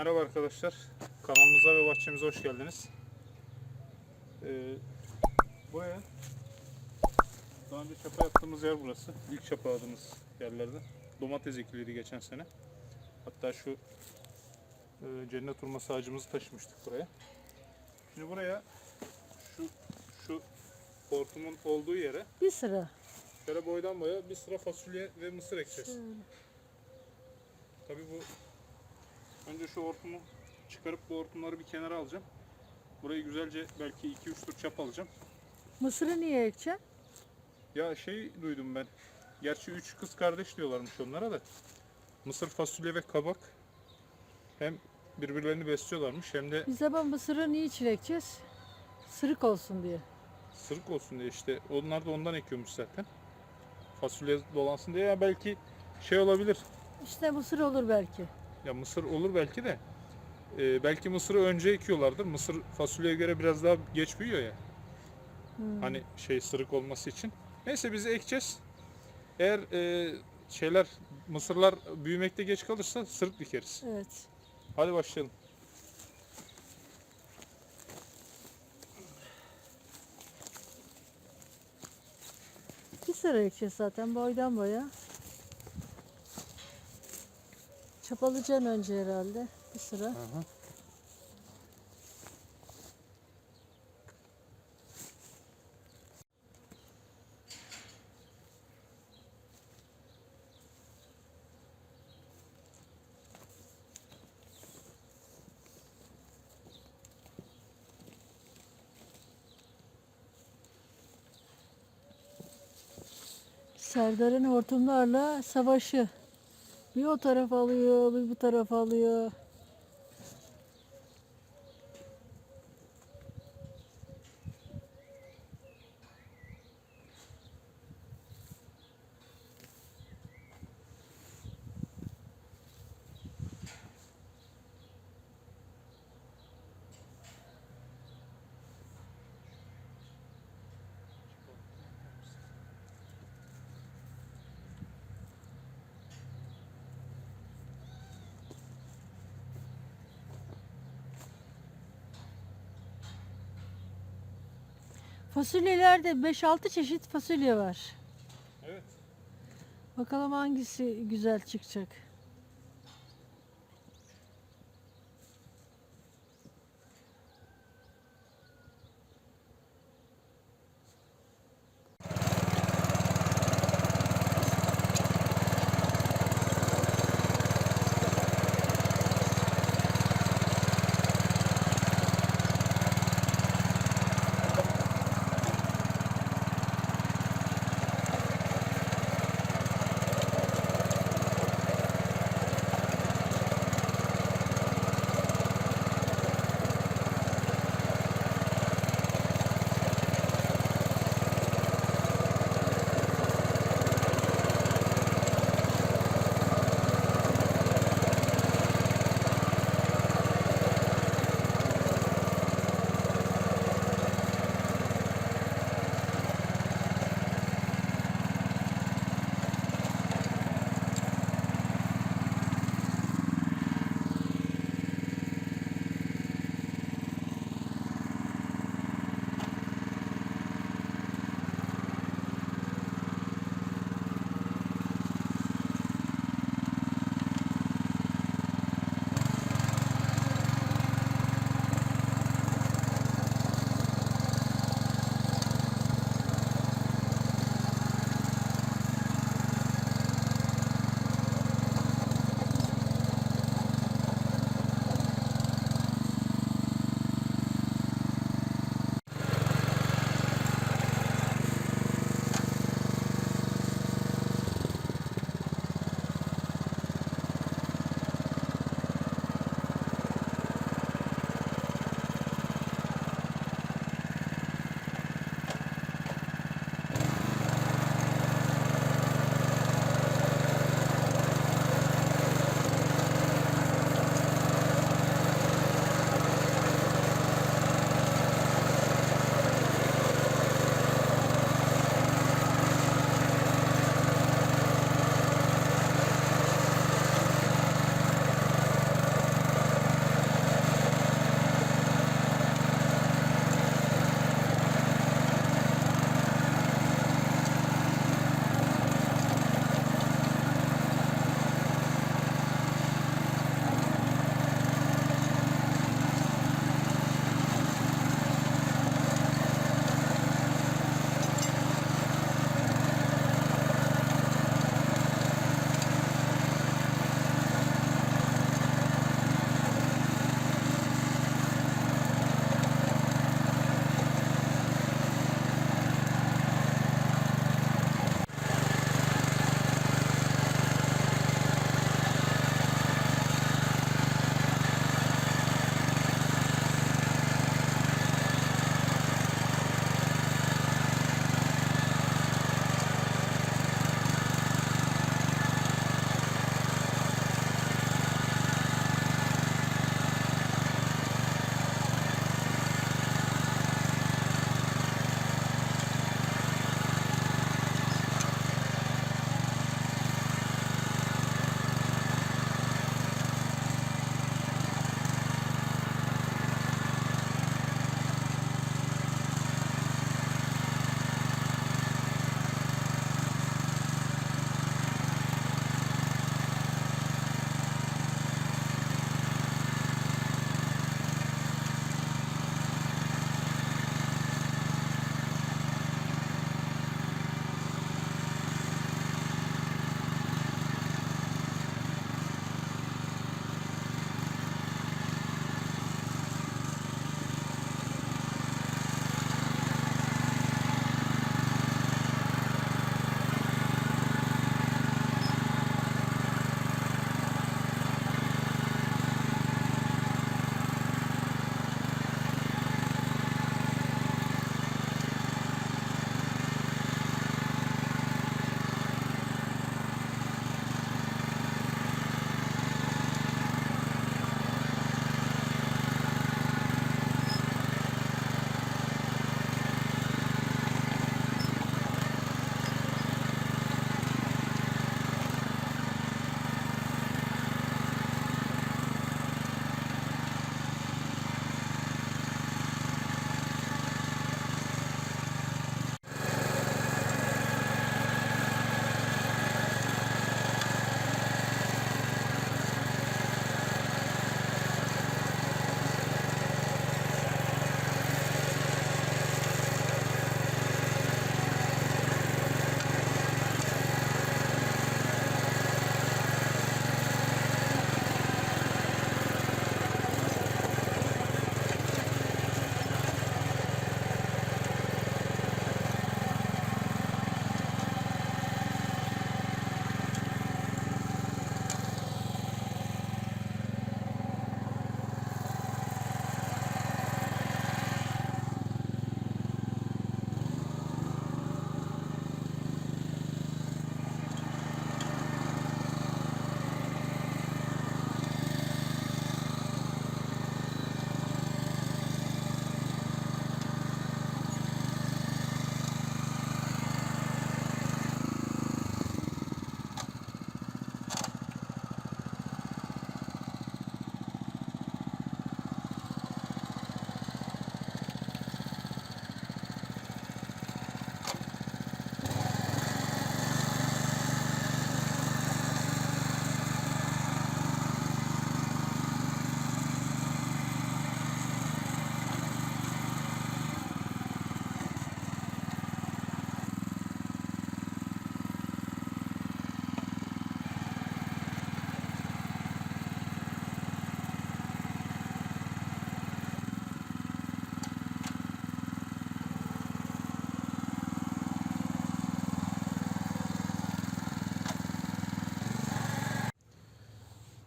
Merhaba arkadaşlar. Kanalımıza ve bahçemize hoş geldiniz. Ee, buraya daha önce çapa yaptığımız yer burası. İlk çapaladığımız yerlerde. Domates ekiliydi geçen sene. Hatta şu e, cennet hurması ağacımızı taşımıştık buraya. Şimdi buraya şu şu hortumun olduğu yere Bir sıra. şöyle boydan boya bir sıra fasulye ve mısır ekeceğiz. Tabii bu önce şu hortumu çıkarıp bu hortumları bir kenara alacağım. Burayı güzelce belki 2-3 tur çap alacağım. Mısırı niye ekeceksin? Ya şey duydum ben. Gerçi 3 kız kardeş diyorlarmış onlara da. Mısır fasulye ve kabak hem birbirlerini besliyorlarmış hem de Biz ama mısırı niçin ekeceğiz? Sırık olsun diye. sırık olsun diye işte onlar da ondan ekiyormuş zaten. Fasulye dolansın diye ya belki şey olabilir. İşte mısır olur belki. Ya mısır olur belki de. Ee, belki mısırı önce ekiyorlardır. Mısır fasulyeye göre biraz daha geç büyüyor ya. Hmm. Hani şey sırık olması için. Neyse biz ekeceğiz. Eğer e, şeyler mısırlar büyümekte geç kalırsa sırık dikeriz. Evet. Hadi başlayalım. Bir sıra ekeceğiz zaten boydan boya. Çapalayacaksın önce herhalde. Bir sıra. Serdar'ın hortumlarla savaşı. Bir o taraf alıyor, bir bu taraf alıyor. Fasulyelerde 5-6 çeşit fasulye var. Evet. Bakalım hangisi güzel çıkacak.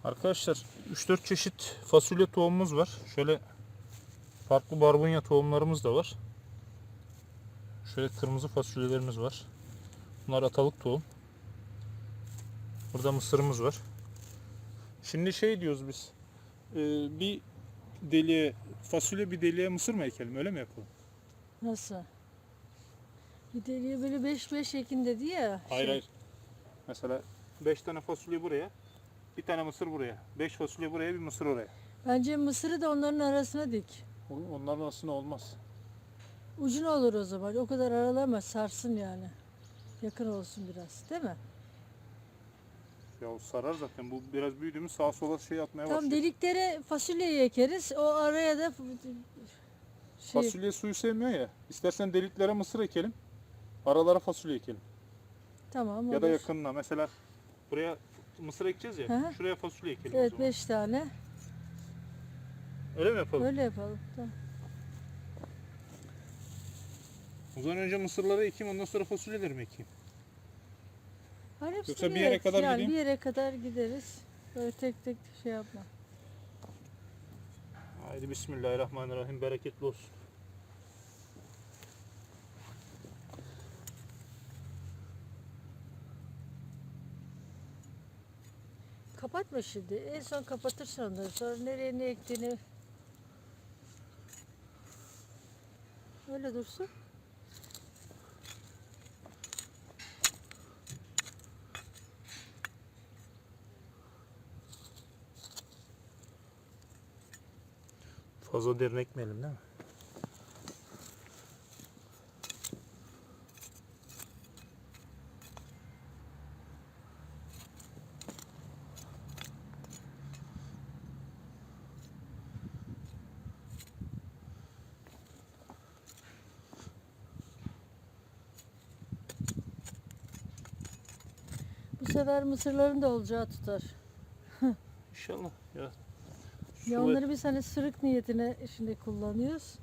Arkadaşlar 3-4 çeşit fasulye tohumumuz var. Şöyle farklı barbunya tohumlarımız da var. Şöyle kırmızı fasulyelerimiz var. Bunlar atalık tohum. Burada mısırımız var. Şimdi şey diyoruz biz. e, bir deliğe fasulye bir deliğe mısır mı ekelim öyle mi yapalım? Nasıl? Bir deliğe böyle 5 5 ekin dedi ya. Hayır şey, hayır. Mesela 5 tane fasulye buraya, bir tane mısır buraya. 5 fasulye buraya, bir mısır oraya. Bence mısırı da onların arasına dik. O- Onların aslında olmaz. Ucuna olur o zaman. O kadar aralama sarsın yani. Yakın olsun biraz değil mi? Ya o sarar zaten. Bu biraz büyüdüğümüz sağa sola şey atmaya Tam başlıyor. deliklere fasulyeyi ekeriz. O araya da f- şey, Fasulye suyu sevmiyor ya. İstersen deliklere mısır ekelim. Aralara fasulye ekelim. tamam Ya da olur. yakınına. Mesela buraya mısır ekeceğiz ya. Hı hı. Şuraya fasulye ekelim o Evet zaman. 5 tane. Öyle mi yapalım? Öyle yapalım. Tamam. O zaman önce mısırları ekeyim ondan sonra fasulyeleri mi ekeyim? Hayır, hepsini Yoksa bir yere ek. kadar yani gideyim. bir yere kadar gideriz. Böyle tek tek şey yapma. Haydi bismillahirrahmanirrahim. Bereketli olsun. Kapatma şimdi. En son kapatırsın onları. Sonra nereye ne ektiğini öyle dursun. Fazla derin ekmeyelim değil mi? Sefer mısırların da olacağı tutar. İnşallah. Ya, Ya onları biz hani sırık niyetine şimdi kullanıyoruz.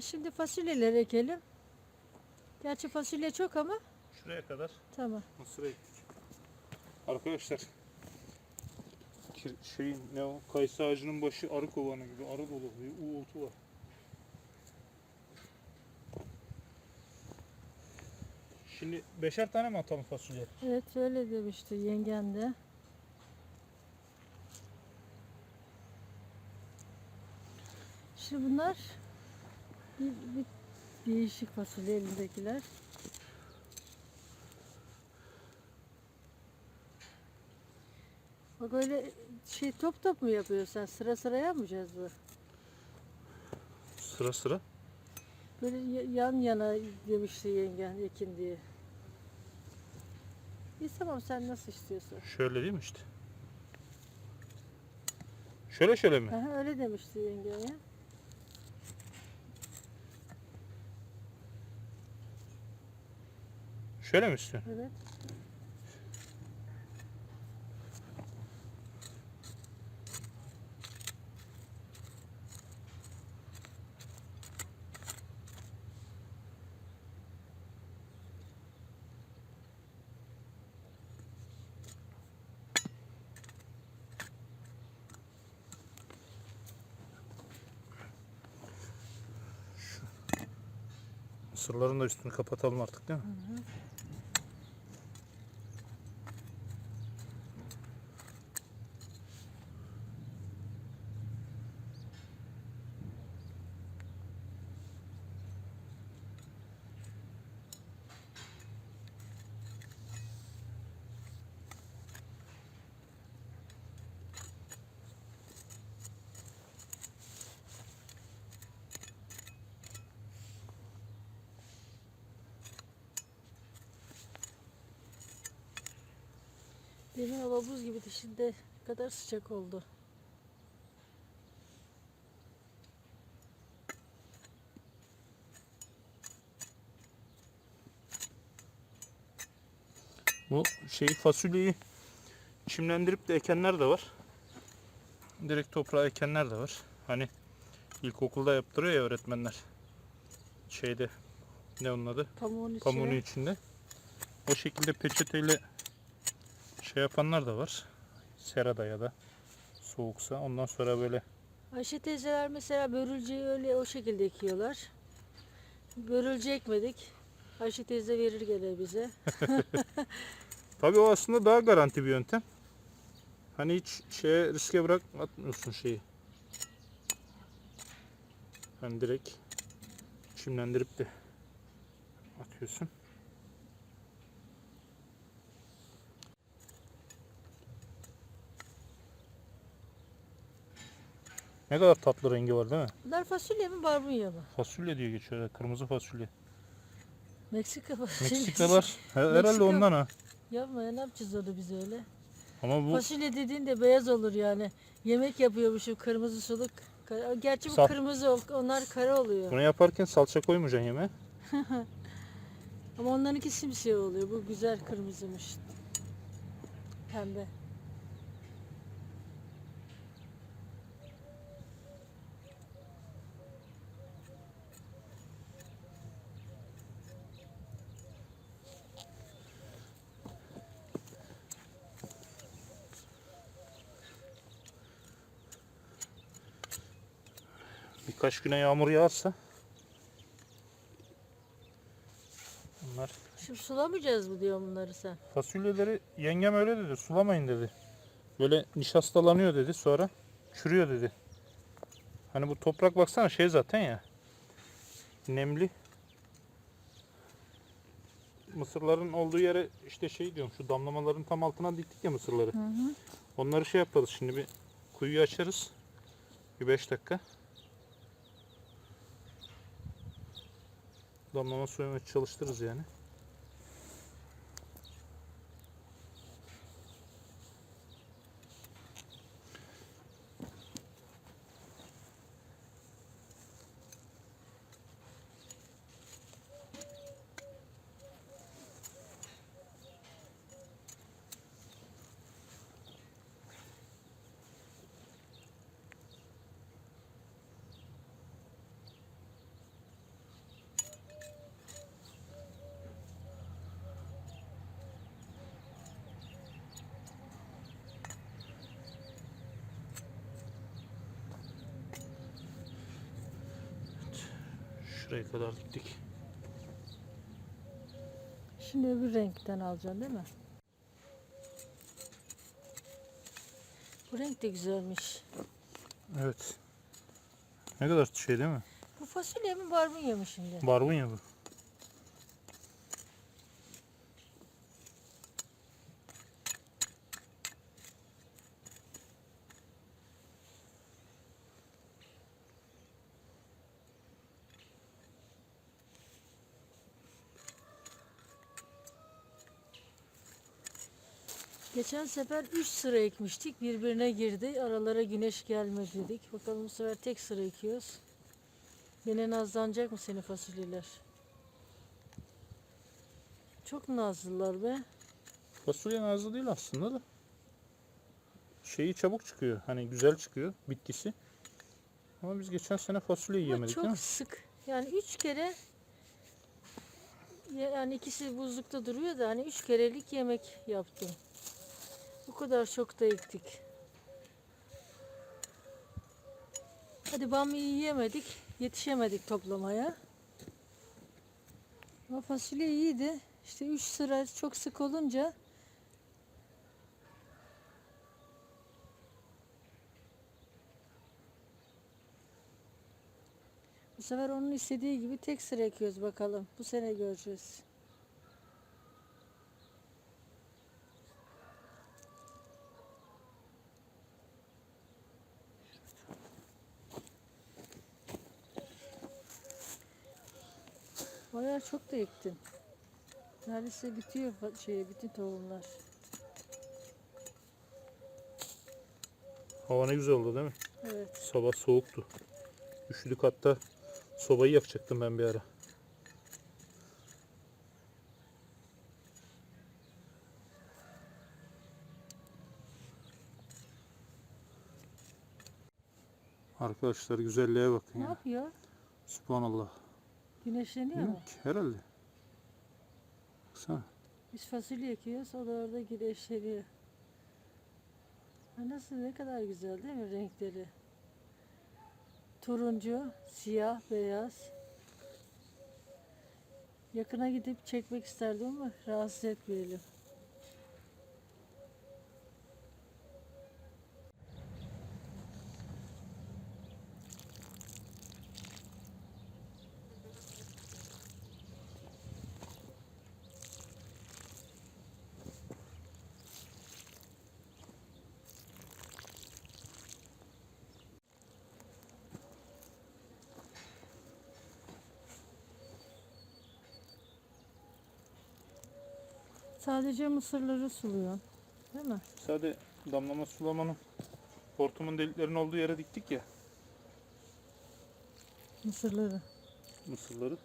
Şimdi fasulyeleri ekelim. Gerçi fasulye çok ama Şuraya kadar tamam. mısır ektik. Arkadaşlar kir- şeyin ne o kayısı ağacının başı arı kovanı gibi arı dolu bir uğultu var. Şimdi beşer tane mi atalım fasulye? Evet öyle demişti yengen de. Şimdi bunlar bir, bir değişik fasulye elindekiler. Bak öyle şey top top mu yapıyorsun? Sıra sıra yapmayacağız bu. Sıra sıra. Böyle ya- yan yana demişti yengen ekin diye. İyi tamam sen nasıl istiyorsan. Şöyle değil mi işte? Şöyle şöyle mi? Aha, öyle demişti yengen ya. Şöyle mi istiyorsun? Evet. Mısırların da üstünü kapatalım artık değil mi? Demin hava buz gibi ne kadar sıcak oldu. Bu şeyi fasulyeyi çimlendirip de ekenler de var. Direkt toprağa ekenler de var. Hani ilkokulda yaptırıyor ya öğretmenler. Şeyde ne onun adı? Pamuğun içine. Pamuğun içinde. O şekilde peçeteyle şey yapanlar da var. Serada ya da soğuksa. Ondan sonra böyle Ayşe teyzeler mesela börülceyi öyle o şekilde ekiyorlar. Börülce ekmedik. Ayşe teyze verir gene bize. Tabii o aslında daha garanti bir yöntem. Hani hiç şeye riske bırakmıyorsun şeyi. Hani direkt çimlendirip de atıyorsun. Ne kadar tatlı rengi var değil mi? Bunlar fasulye mi barbunya mı? Fasulye diye geçiyor. Kırmızı fasulye. Meksika fasulyesi. Meksikalar he- herhalde Meksika- ondan ha. Yapma ya ne yapacağız onu biz öyle? Ama bu Fasulye dediğin de beyaz olur yani. Yemek yapıyormuşum kırmızı suluk. Kara- Gerçi bu Saf. kırmızı onlar kara oluyor. bunu yaparken salça koymayacaksın yemeğe. Ama onlarınki simsiyah oluyor. Bu güzel kırmızımış. Pembe. Birkaç güne yağmur yağarsa bunlar Şimdi sulamayacağız mı diyor bunları sen? fasulyeleri yengem öyle dedi sulamayın dedi. Böyle nişastalanıyor dedi sonra çürüyor dedi. Hani bu toprak baksana şey zaten ya nemli. Mısırların olduğu yere işte şey diyorum şu damlamaların tam altına diktik ya mısırları. Hı hı. Onları şey yaparız şimdi bir kuyuyu açarız. Bir 5 dakika. Damlama suyunu çalıştırırız yani. Şuraya kadar diktik. Şimdi öbür renkten alacaksın değil mi? Bu renk de güzelmiş. Evet. Ne kadar şey değil mi? Bu fasulye mi barbunya mı şimdi? Barbunya bu. Geçen sefer 3 sıra ekmiştik. Birbirine girdi. Aralara güneş gelmedi dedik. Bakalım bu sefer tek sıra ekiyoruz. Yine nazlanacak mı senin fasulyeler? Çok nazlılar be. Fasulye nazlı değil aslında da. Şeyi çabuk çıkıyor. Hani güzel çıkıyor bitkisi. Ama biz geçen sene fasulye Ama yiyemedik değil çok mi? sık. Yani üç kere ya- yani ikisi buzlukta duruyor da hani üç kerelik yemek yaptım. Kadar çok da ektik. Hadi bamyayı yiyemedik. Yetişemedik toplamaya. Ama fasulye iyiydi. İşte üç sıra çok sık olunca Bu sefer onun istediği gibi tek sıra ekiyoruz bakalım. Bu sene göreceğiz. Bayağı çok da ektin. Neredeyse bitiyor şey bütün tohumlar. Hava ne güzel oldu değil mi? Evet. Sabah soğuktu. Üşüdük hatta sobayı yakacaktım ben bir ara. Arkadaşlar güzelliğe bakın Ne ya. yapıyor? Subhanallah. Güneşleniyor mu? Herhalde. Baksana. Biz fasulye ekiyoruz. O da orada güneşleniyor. Ha nasıl ne kadar güzel değil mi renkleri? Turuncu, siyah, beyaz. Yakına gidip çekmek isterdim ama rahatsız etmeyelim. Sadece mısırları suluyor. Değil mi? Sadece damlama sulamanın hortumun deliklerinin olduğu yere diktik ya Mısırları. mısırları.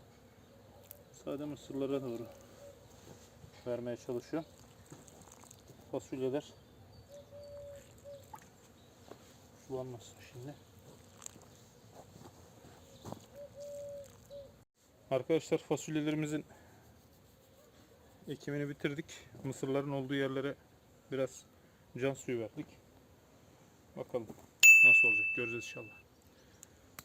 Sade mısırlara doğru vermeye çalışıyorum. Fasulyeler sulanmasın şimdi. Arkadaşlar fasulyelerimizin ekimini bitirdik. Mısırların olduğu yerlere biraz can suyu verdik. Bakalım nasıl olacak göreceğiz inşallah.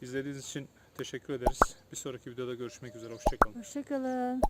İzlediğiniz için teşekkür ederiz. Bir sonraki videoda görüşmek üzere. Hoşçakalın. Hoşçakalın.